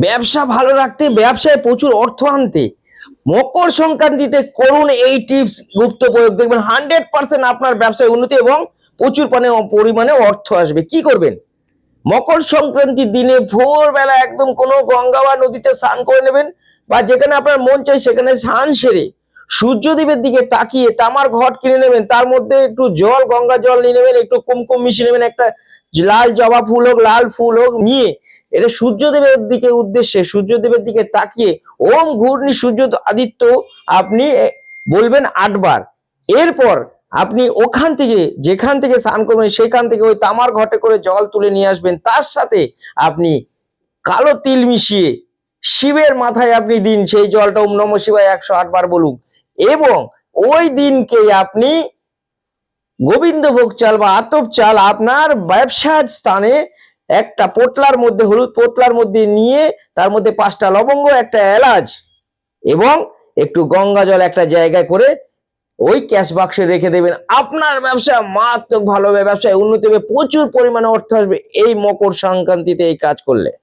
ব্যবসা ভালো রাখতে, ব্যবসায় প্রচুর অর্থ আনতে। মকর সংক্রান্তিতে করুন এই টিপস, গুপ্ত প্রয়োগ। দেখবেন হান্ড্রেড পার্সেন্ট আপনার ব্যবসায় উন্নতি এবং প্রচুর পরিমাণে- অর্থ আসবে। কি করবেন? মকর সংক্রান্তির দিনে ভোরবেলা একদম কোনো গঙ্গা বা নদীতে স্নান করে নেবেন বা যেখানে আপনার মন চাই সেখানে স্নান সেরে সূর্যদেবের দিকে তাকিয়ে তামার ঘট কিনে নেবেন। তার মধ্যে একটু জল, গঙ্গা জল নিয়ে নেবেন, একটু কুমকুম মিশিয়ে নেবেন, একটা লাল জবা ফুল হোক, লাল ফুল হোক নিয়ে এটা সূর্যদেবের দিকে উদ্দেশ্যে, সূর্যদেবের দিকে তাকিয়ে, ওম ঘূর্ণি সূর্য আদিত্য, আপনি বলবেন আটবার। এরপর আপনি ওখান থেকে, যেখান থেকে স্নান করবেন, সেখান থেকে ওই তামার ঘটে করে জল তুলে নিয়ে আসবেন। তার সাথে আপনি কালো তিল মিশিয়ে শিবের মাথায় আপনি দিন, সেই জলটা ওম নম শিবায় একশো আটবার বলুন। এবং ওই দিনকে আপনি গোবিন্দভোগ চাল বা আতপ চাল আপনার ব্যবসার স্থানে একটা পোটলার মধ্যে, হলুদ পোটলার মধ্যে নিয়ে তার মধ্যে পাঁচটা লবঙ্গ, একটা এলাচ এবং একটু গঙ্গা জল একটা জায়গায় করে ওই ক্যাশ বাক্সে রেখে দেবেন। আপনার ব্যবসা মারাত্মক ভালো হবে, ব্যবসায় উন্নতি হবে, প্রচুর পরিমাণে অর্থ আসবে। এই মকর সংক্রান্তিতে এই কাজ করলে।